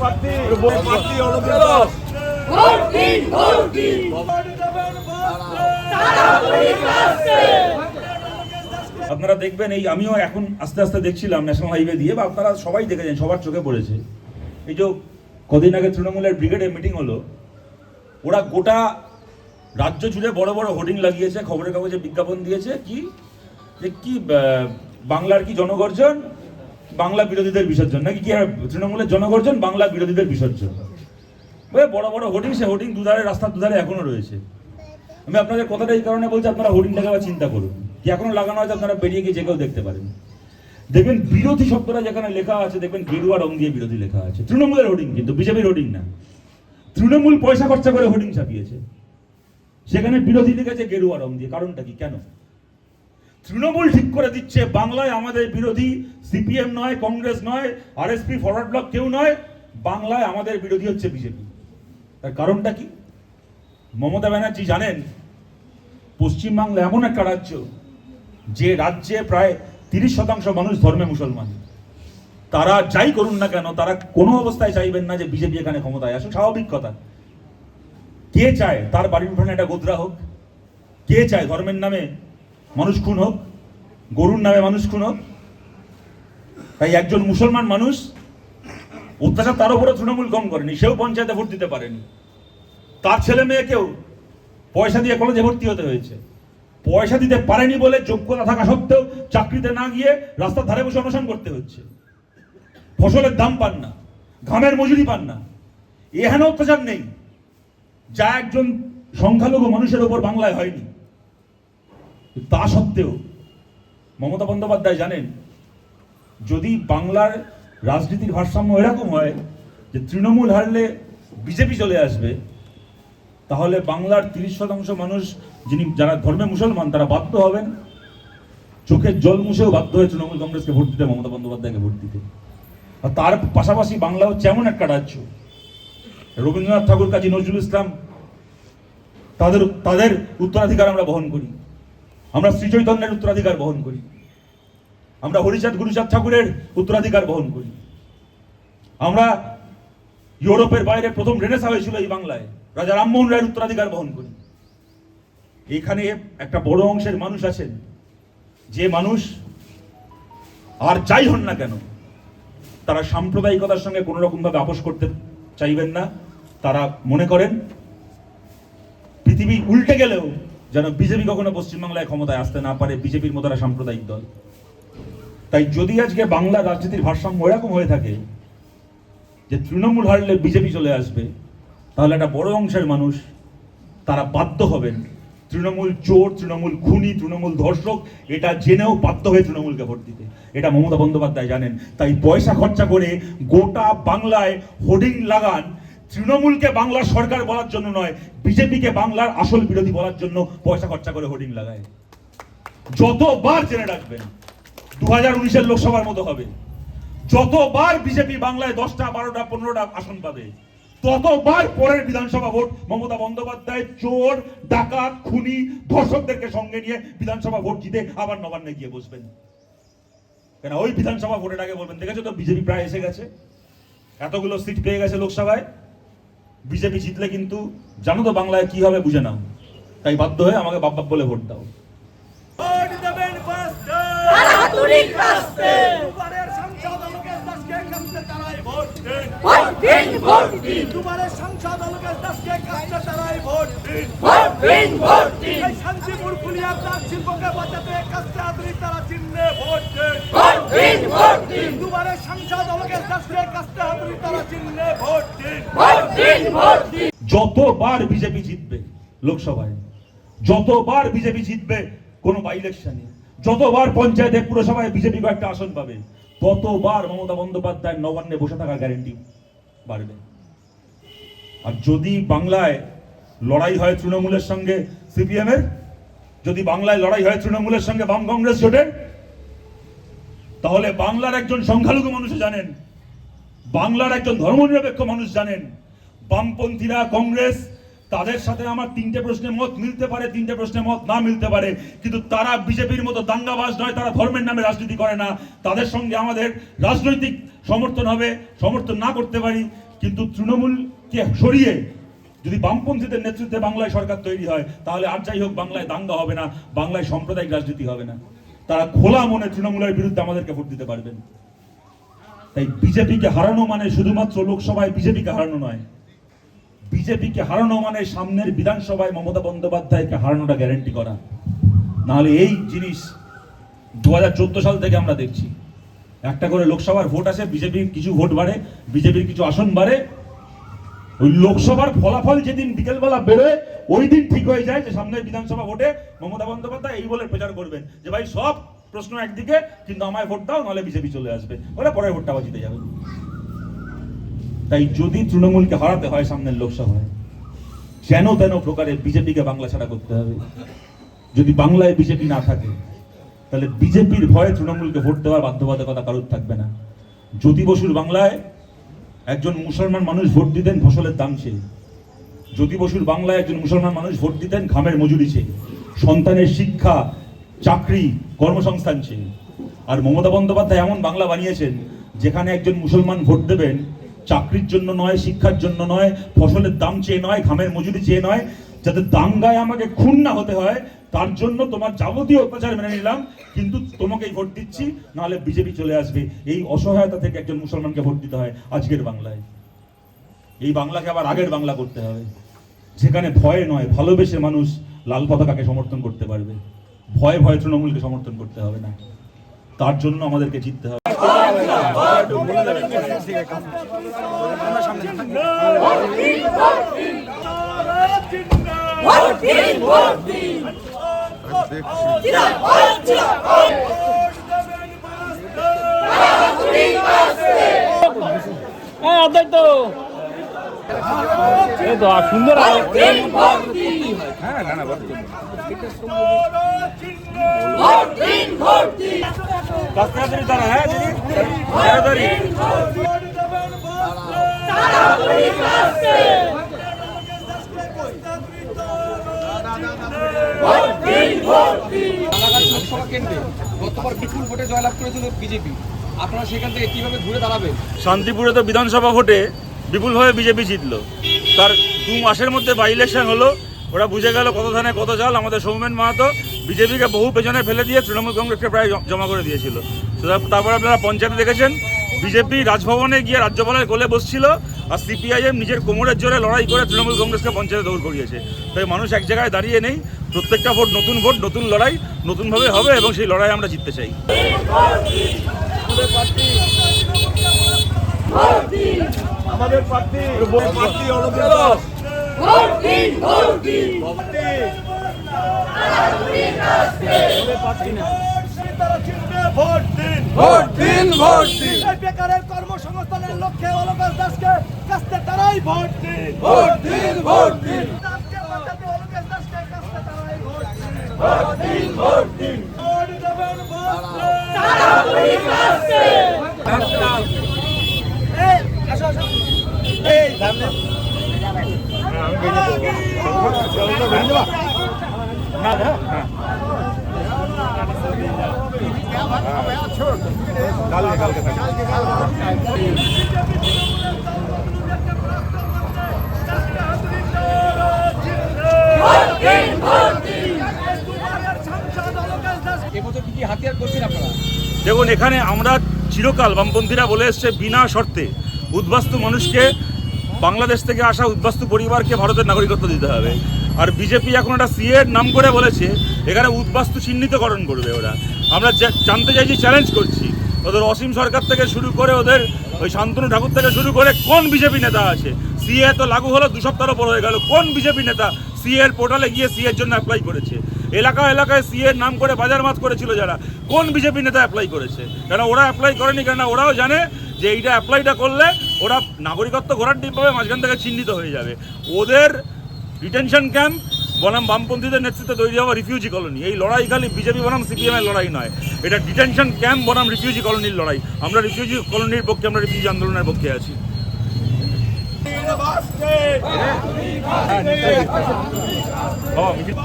প্রার্থী। প্রার্থী অরবিন্দ দাস ভোট দিন ভোট দিন আপনারা দেখবেন এই আমিও এখন আস্তে আস্তে দেখছিলাম ন্যাশনাল হাইওয়ে দিয়ে বা আপনারা সবাই দেখেছেন সবার চোখে পড়েছে। এই যে কদিন আগে তৃণমূলের ব্রিগেডের মিটিং হলো ওরা গোটা রাজ্য জুড়ে বড় বড় হোর্ডিং লাগিয়েছে খবরের কাগজে বিজ্ঞাপন দিয়েছে। কি? যে কি বাংলার কি জনগর্জন? বাংলা বিরোধীদের বিসর্জন। নাকি কি তৃণমূলের জনগর্জন, বাংলা বিরোধীদের বিসর্জন? বড় বড় হোর্ডিং সে হোর্ডিং দুধারে, রাস্তার দুধারে এখনও রয়েছে। আমি আপনাদের কথাটা এই কারণে বলছি, আপনারা হোর্ডিংটাকে আবার চিন্তা করুন। কি এখনও লাগানো হয়তো আপনারা বেরিয়ে গিয়ে যে কেউ দেখতে পারেন। দেখবেন বিরোধী শব্দটা যেখানে লেখা আছে, দেখবেন গেরুয়া রং দিয়ে বিরোধী লেখা আছে। তৃণমূলের হোর্ডিং কিন্তু, বিজেপির হোর্ডিং না। তৃণমূল পয়সা খরচা করে হোর্ডিং ছাপিয়েছে। সেখানে বিরোধী লিখেছে গেরুয়া রং দিয়ে। কারণটা কি? কেন? তৃণমূল ঠিক করে দিচ্ছে, বাংলায় আমাদের বিরোধী সিপিএম নয়, কংগ্রেস নয় আর আরএসপি, ফরওয়ার্ড ব্লক কেউ নয়, বাংলায় আমাদের বিরোধী হচ্ছে বিজেপি। তার কারণটা কি? মমতা ব্যানার্জি জানেন, পশ্চিমবাংলা এমন একটা রাজ্য যে রাজ্যে প্রায় তিরিশ শতাংশ মানুষ ধর্মে মুসলমান। তারা যাই করুন না কেন, তারা কোনো অবস্থায় চাইবেন না যে বিজেপি এখানে ক্ষমতায় আসুক, স্বাভাবিক কথা। কে চায় তার বাড়ির উঠানে একটা গোদরা হোক? কে চায় ধর্মের নামে মানুষ খুন হোক? গরুর নামে মানুষ খুন হোক? তাই একজন মুসলমান মানুষ অত্যাচার তার উপরে তৃণমূল কম করেনি, সেও পঞ্চায়েতে ভোট দিতে পারেনি। তার ছেলে মেয়েকেও পয়সা দিয়ে কলেজে ভর্তি হতে হয়েছে। পয়সা দিতে পারেনি বলে যোগ্যতা থাকা সত্ত্বেও চাকরিতে না গিয়ে রাস্তার ধারে বসে অনশন করতে হচ্ছে। ফসলের দাম পান না, ঘামের মজুরি পান না। এখানে অত্যাচার নেই যা একজন সংখ্যালঘু মানুষের ওপর বাংলায় হয়নি। তা সত্ত্বেও মমতা বন্দ্যোপাধ্যায় জানেন যদি বাংলার রাজনীতির ভারসাম্য এরকম হয় যে তৃণমূল হারলে বিজেপি চলে আসবে, তাহলে বাংলার তিরিশ শতাংশ মানুষ যিনি যারা ধর্মে মুসলমান, তারা বাধ্য হবেন চোখের জল মুছেও বাধ্য হয়ে তৃণমূল কংগ্রেসকে ভোট দিতে, মমতা বন্দ্যোপাধ্যায়কে ভোট দিতে। আর তার পাশাপাশি বাংলা হচ্ছে এমন একটা রাজ্য। রবীন্দ্রনাথ ঠাকুর, কাজী নজরুল ইসলাম, তাদের তাদের উত্তরাধিকার আমরা বহন করি। আমরা শ্রী চৈতন্যের উত্তরাধিকার বহন করি। আমরা হরিচাঁদ গুরুচাঁদ ঠাকুরের উত্তরাধিকার বহন করি। আমরা ইউরোপের বাইরে প্রথম রেনেসা হয়েছিল এই বাংলায়। রাজা রামমোহন রায়ের উত্তরাধিকার বহন করি। এখানে একটা বড় অংশের মানুষ আছেন। যে মানুষ আর যাই হন না কেন, তারা সাম্প্রদায়িকতার সঙ্গে কোনো রকম ভাবে আপোষ করতে চাইবেন না। তারা মনে করেন, পৃথিবী উল্টে গেলেও যেন বিজেপি কখনো পশ্চিমবাংলায় ক্ষমতায় আসতে না পারে, বিজেপির মতো সাম্প্রদায়িক দল। তাই যদি আজকে বাংলা রাজনীতির ভারসাম্য এরকম হয়ে থাকে যে তৃণমূল হারলে বিজেপি চলে আসবে, তাহলে একটা বড় অংশের মানুষ তারা বাধ্য হবেন। তৃণমূল চোর, তৃণমূল খুনি, তৃণমূল ধর্ষক, এটা জেনেও বাধ্য হয়ে তৃণমূলকে ভোট দিতে। এটা মমতা বন্দ্যোপাধ্যায় জানেন। তাই পয়সা খরচা করে গোটা বাংলায় হোর্ডিং লাগান। তৃণমূলকে বাংলার সরকার বলার জন্য নয়, বিজেপিকে বাংলার আসল বিরোধী বলার জন্য পয়সা খরচা করে হোর্ডিং লাগায়। যতবার জেনে রাখবেন দু হাজার লোকসভার মতো হবে। যতবার বিজেপি বাংলায় দশটা, বারোটা, পনেরোটা আসন পাবে, ততবার পরের বিধানসভা ভোট মমতা বন্দ্যোপাধ্যায়, চোর, ডাকাত, খুনি, ধর্ষকদেরকে সঙ্গে নিয়ে বিধানসভা ভোট জিতে আবার নবান্নে গিয়ে বসবেন। কেন, ওই বিধানসভা ভোটের আগে বলবেন, দেখেছ তো বিজেপি প্রায় এসে গেছে? এতগুলো সিট পেয়ে গেছে লোকসভায়। বিজেপি জিতলে কিন্তু, জানো তো বাংলায় কি হবে বুঝে নাও। তাই বাধ্য হয়ে আমাকে বাপ বাপ বলে ভোট দাও। দুবারের সাংসদ লোকেশ দাসকে কাছে তারাই ভোট দিন। ভোট দিন ভোট দিন। দুবারের সাংসদ লোকেশ দাসকে কাছে তারাই ভোট দিন। ভোট দিন ভোট দিন। এই শান্তিপুর ফুলিয়া তার শিল্পকে বাঁচাতে কাছে আদরি তারা চিহ্নে ভোট দিন। ভোট দিন ভোট দিন। দুবারের সাংসদ লোকেশ দাসকে কাছে আদরি তারা চিহ্নে ভোট দিন। ভোট দিন ভোট দিন। যতবার বিজেপি জিতবে লোকসভায় যতবার বিজেপি জিতবে কোনো বাই ইলেকশনে যতবার পঞ্চায়েতে পুরসভায় বিজেপি কয়েকটা আসন পাবে, ততবার মমতা বন্দ্যোপাধ্যায় নবান্নে বসে থাকার গ্যারেন্টি বাড়বে। আর যদি বাংলায় লড়াই হয় তৃণমূলের সঙ্গে সিপিএম এর, যদি বাংলায় লড়াই হয় তৃণমূলের সঙ্গে বাম কংগ্রেস জোটের, তাহলে বাংলার একজন সংখ্যালঘু মানুষ জানেন, বাংলার একজন ধর্মনিরপেক্ষ মানুষ জানেন, বামপন্থীরা কংগ্রেস তাদের সাথে আমার তিনটে প্রশ্নে মত মিলতে পারে, তিনটে প্রশ্নে মত না মিলতে পারে। কিন্তু তারা বিজেপির মতো দাঙ্গাবাজ নয়, তারা ধর্মের নামে রাজনীতি করে না। তাদের সঙ্গে আমাদের রাজনৈতিক সমর্থন হবে, সমর্থন না করতে পারি, কিন্তু তৃণমূলকে সরিয়ে যদি বামপন্থীদের নেতৃত্বে বাংলায় সরকার তৈরি হয়, তাহলে আর যাই হোক, বাংলায় দাঙ্গা হবে না, বাংলায় সাম্প্রদায়িক রাজনীতি হবে না। তারা খোলা মনে তৃণমূলের বিরুদ্ধে আমাদেরকে ভোট দিতে পারবেন। তাই বিজেপিকে হারানো মানে শুধুমাত্র লোকসভায় বিজেপিকে হারানো নয়। বিজেপিকে হারানো মানে সামনের বিধানসভায় মমতা বন্দ্যোপাধ্যায়কে হারানোটা গ্যারেন্টি করা। নাহলে এই জিনিস দুহাজার চোদ্দ সাল থেকে আমরা দেখছি। একটা করে লোকসভার ভোট আসে, বিজেপির কিছু ভোট বাড়ে, বিজেপির কিছু আসন বাড়ে। ওই লোকসভার ফলাফল যেদিন বিকেলবেলা বেরোয় ওই দিন ঠিক হয়ে যায় যে সামনের বিধানসভা ভোটে মমতা বন্দ্যোপাধ্যায় এই বলে প্রচার করবেন যে, ভাই, সব প্রশ্ন একদিকে, কিন্তু আমায় ভোট দাও, নাহলে বিজেপি চলে আসবে। ওরা পরের ভোটটা আবার জিতে যাবে। তাই যদি তৃণমূলকে হারাতে হয় সামনের লোকসভায়, যেন তেন প্রকারে বিজেপিকে বাংলা ছাড়া করতে হবে। যদি বাংলায় বিজেপি না থাকে, তাহলে বিজেপির ভয়ে তৃণমূলকে ভোট দেওয়ার বাধ্যবাধকতা কারোর থাকবে না। জ্যোতি বসুর বাংলায় একজন মুসলমান মানুষ ভোট দিতেন ফসলের দাম চেয়ে জ্যোতি বসুর বাংলায় একজন মুসলমান মানুষ ভোট দিতেন ঘামের মজুরি চেয়ে সন্তানের শিক্ষা, চাকরি, কর্মসংস্থান চেয়ে আর মমতা বন্দ্যোপাধ্যায় এমন বাংলা বানিয়েছেন, যেখানে একজন মুসলমান ভোট দেবেন চাকরির জন্য নয়, শিক্ষার জন্য নয়, ফসলের দাম চেয়ে নয়, ঘামের মজুরি চেয়ে নয়। যাতে দাঙ্গায় আমাকে খুন না হতে হয়, তার জন্য তোমার যাবতীয় অত্যাচার মেনে নিলাম, কিন্তু তোমাকেই ভোট দিচ্ছি, নাহলে বিজেপি চলে আসবে। এই অসহায়তা থেকে একজন মুসলমানকে ভোট দিতে হয় আজকের বাংলায়। এই বাংলাকে আবার আগের বাংলা করতে হবে। যেখানে ভয় নয়, ভালোবেসে মানুষ লাল পতাকাকে সমর্থন করতে পারবে। ভয় ভয় তৃণমূলকে সমর্থন করতে হবে না। তার জন্য আমাদেরকে জিততে হবে। ভোট দিন। ভোট দিন জিন্দাবাদ জিন্দাবাদ হ্যাঁ অদ্বৈত তো এই তো আর সুন্দর আলো। দিন ভোট দিন ভোট দিন ভোট দিন তাড়াতাড়ি তারা হ্যাঁ দিদি বিজেপি আপনারা সেখান থেকে শান্তিপুরে তো বিধানসভা ভোটে বিপুলভাবে বিজেপি জিতলো। তার দু মাসের মধ্যে বাই ইলেকশন হলো। ওরা বুঝে গেল কত ধানে কত চাল আমাদের সৌমেন মাহাতো বিজেপিকে বহু পেছনে ফেলে দিয়ে তৃণমূল কংগ্রেসকে প্রায় জমা করে দিয়েছিল। তারপর আপনারা পঞ্চায়েতে দেখেছেন। বিজেপি রাজভবনে গিয়ে রাজ্যপালের কোলে বসছিল আর সিপিআইএম নিজের কোমরের জোরে লড়াই করে তৃণমূল কংগ্রেসকে পঞ্চায়েতে দৌড় করিয়েছে। তাই মানুষ এক জায়গায় দাঁড়িয়ে নেই প্রত্যেকটা ভোট নতুন ভোট নতুন লড়াই নতুনভাবে হবে এবং সেই লড়াই আমরা জিততে চাই। আমাদের প্রার্থী প্রার্থী ভোট দিন। ভোট দিন ভোট দিন। বেকারের কর্মসংস্থানের লক্ষ্যে অলকাশ দাসকে কাস্তে তারাই ভোট দিন। ভোট দিন ভোট দিন। ভোট দিন। ভোট দিন ভোট দিন। ভোট দেবেন ভোট দিন তাড়াতাড়ি আসছে এই আসো আসো এই সামনে ভোট দিন ভোট দিন এবছর কি কি হাতিয়ার দেখুন এখানে আমরা চিরকাল বামপন্থীরা বলে এসছে বিনা শর্তে উদ্বাস্তু মানুষকে বাংলাদেশ থেকে আসা উদ্বাস্তু পরিবারকে ভারতের নাগরিকত্ব দিতে হবে। আর বিজেপি এখন একটা সিএর নাম করে বলেছে, এখানে উদ্বাস্তু চিহ্নিতকরণ করবে ওরা। আমরা জানতে চাইছি চ্যালেঞ্জ করছি। ওদের অসীম সরকার থেকে শুরু করে ওদের ওই শান্তনু ঠাকুর থেকে শুরু করে কোন বিজেপি নেতা আছে? সিএ তো লাগু হলো দু সপ্তাহ পর হয়ে গেল। কোন বিজেপি নেতা সিএ এর পোর্টালে গিয়ে সিএর জন্য অ্যাপ্লাই করেছে? এলাকা এলাকায় সিএর নাম করে বাজার মাত করেছিল যারা। কোন বিজেপি নেতা অ্যাপ্লাই করেছে? কেন ওরা অ্যাপ্লাই করেনি? কেন ওরাও জানে যে এইটা অ্যাপ্লাইটা করলে ওরা নাগরিকত্ব ঘোরার ডিম পাবে, মাঝখান থেকে চিহ্নিত হয়ে যাবে। ওদের ডিটেনশন ক্যাম্প বনাম বামপন্থীদের নেতৃত্বে তৈরি হওয়া রিফিউজি কলোনি। এই লড়াই খালি বিজেপি বনাম সিপিএম এর লড়াই নয়। এটা ডিটেনশন ক্যাম্প বনাম রিফিউজি কলোনির লড়াই। আমরা রিফিউজি কলোনির পক্ষে, আমরা রিফিউজি আন্দোলনের পক্ষে আছি। মিছিল-